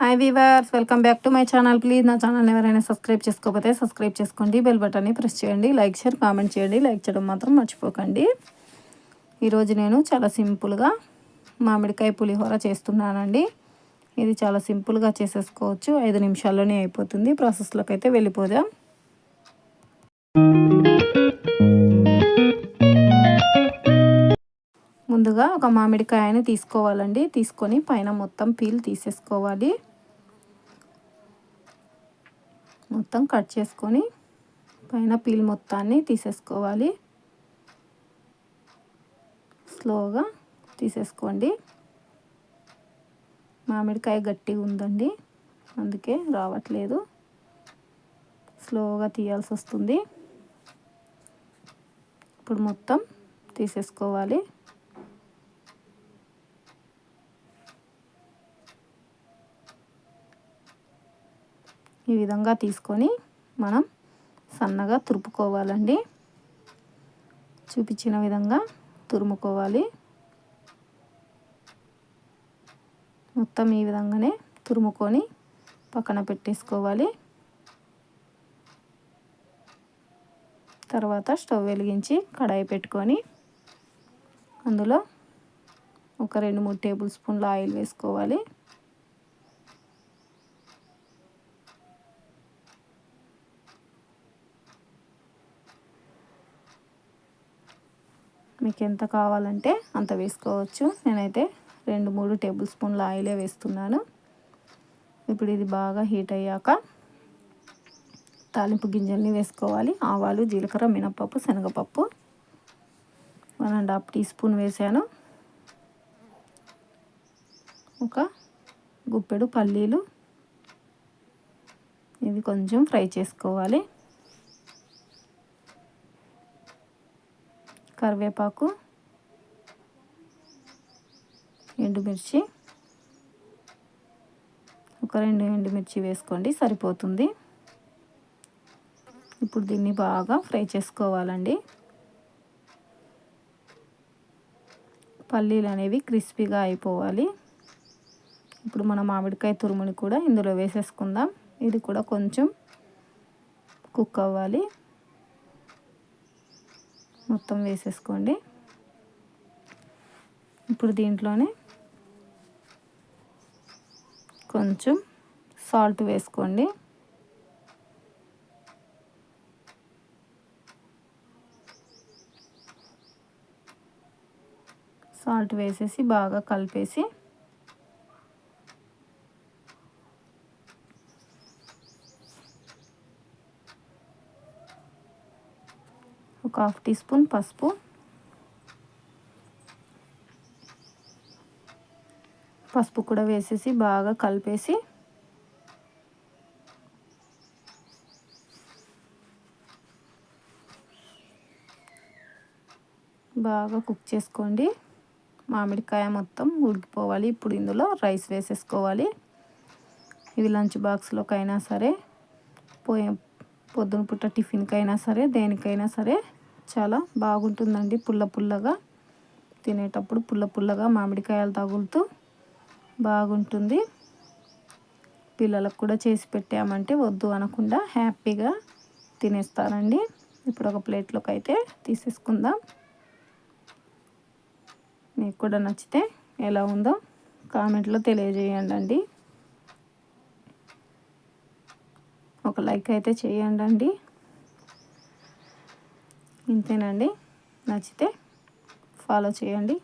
Hi viewers welcome back to my channel please నా channel ఎవరైనా subscribe చేసుకోకపోతే subscribe చేసుకోండి. బెల్ బటన్ని ప్రెస్ చేయండి. లైక్ షేర్ కామెంట్ చేయండి. లైక్ చేయడం మాత్రం మర్చిపోకండి. ఈరోజు నేను చాలా సింపుల్గా మామిడికాయ పులిహోర చేస్తున్నానండి. ఇది చాలా సింపుల్గా చేసేసుకోవచ్చు. ఐదు నిమిషాల్లోనే అయిపోతుంది. ప్రాసెస్లోకి అయితే వెళ్ళిపోదాం. ముందుగా ఒక మామిడికాయని తీసుకోవాలండి. తీసుకొని పైన మొత్తం పీల్ తీసేసుకోవాలి. మొత్తం కట్ చేసుకొని పైన పీల్ మొత్తాన్ని తీసేసుకోవాలి. స్లోగా తీసేసుకోండి. మామిడికాయ గట్టిగా ఉందండి. అందుకే రావట్లేదు. స్లోగా తీయాల్సి వస్తుంది. ఇప్పుడు మొత్తం తీసేసుకోవాలి. ఈ విధంగా తీసుకొని మనం సన్నగా తురుపుకోవాలండి. చూపించిన విధంగా తురుముకోవాలి. మొత్తం ఈ విధంగానే తురుముకొని పక్కన పెట్టేసుకోవాలి. తర్వాత స్టవ్ వెలిగించి కడాయి పెట్టుకొని అందులో ఒక రెండు మూడు టేబుల్ స్పూన్ల ఆయిల్ వేసుకోవాలి. మీకు ఎంత కావాలంటే అంత వేసుకోవచ్చు. నేనైతే రెండు మూడు టేబుల్ స్పూన్ల ఆయిలే వేస్తున్నాను. ఇప్పుడు ఇది బాగా హీట్ అయ్యాక తాలింపు గింజల్ని వేసుకోవాలి. ఆవాలు జీలకర్ర మినపప్పు శనగపప్పు. One and half teaspoon వేసాను. ఒక గుప్పెడు పల్లీలు. ఇది కొంచెం ఫ్రై చేసుకోవాలి. కరివేపాకు ఎండుమిర్చి. ఒక రెండు ఎండుమిర్చి వేసుకోండి సరిపోతుంది. ఇప్పుడు దీన్ని బాగా ఫ్రై చేసుకోవాలండి. పల్లీలు అనేవి క్రిస్పీగా అయిపోవాలి. ఇప్పుడు మన మామిడికాయ తురుముని కూడా ఇందులో వేసేసుకుందాం. ఇది కూడా కొంచెం కుక్ అవ్వాలి. మొత్తం వేసేసుకోండి. ఇప్పుడు దీంట్లోనే కొంచెం సాల్ట్ వేసుకోండి. సాల్ట్ వేసేసి బాగా కలిపేసి ఒక హాఫ్ టీ స్పూన్ పసుపు. పసుపు కూడా వేసేసి బాగా కలిపేసి బాగా కుక్ చేసుకోండి. మామిడికాయ మొత్తం ఉడికిపోవాలి. ఇప్పుడు ఇందులో రైస్ వేసేసుకోవాలి. ఇది లంచ్ బాక్స్లోకైనా సరే పోయే పొద్దున పుట్ట టిఫిన్కైనా సరే దేనికైనా సరే చాలా బాగుంటుందండి పుల్ల పుల్లగా. తినేటప్పుడు పుల్ల పుల్లగా మామిడికాయలు తగులుతూ బాగుంటుంది. పిల్లలకు కూడా చేసి పెట్టామంటే వద్దు అనకుండా హ్యాపీగా తినేస్తారండి. ఇప్పుడు ఒక ప్లేట్లోకి అయితే తీసేసుకుందాం. మీకు కూడా నచ్చితే ఎలా ఉందో కామెంట్లో తెలియజేయండి ఒక లైక్ అయితే చేయండి ఇంతేనండి. నచ్చితే ఫాలో చేయండి.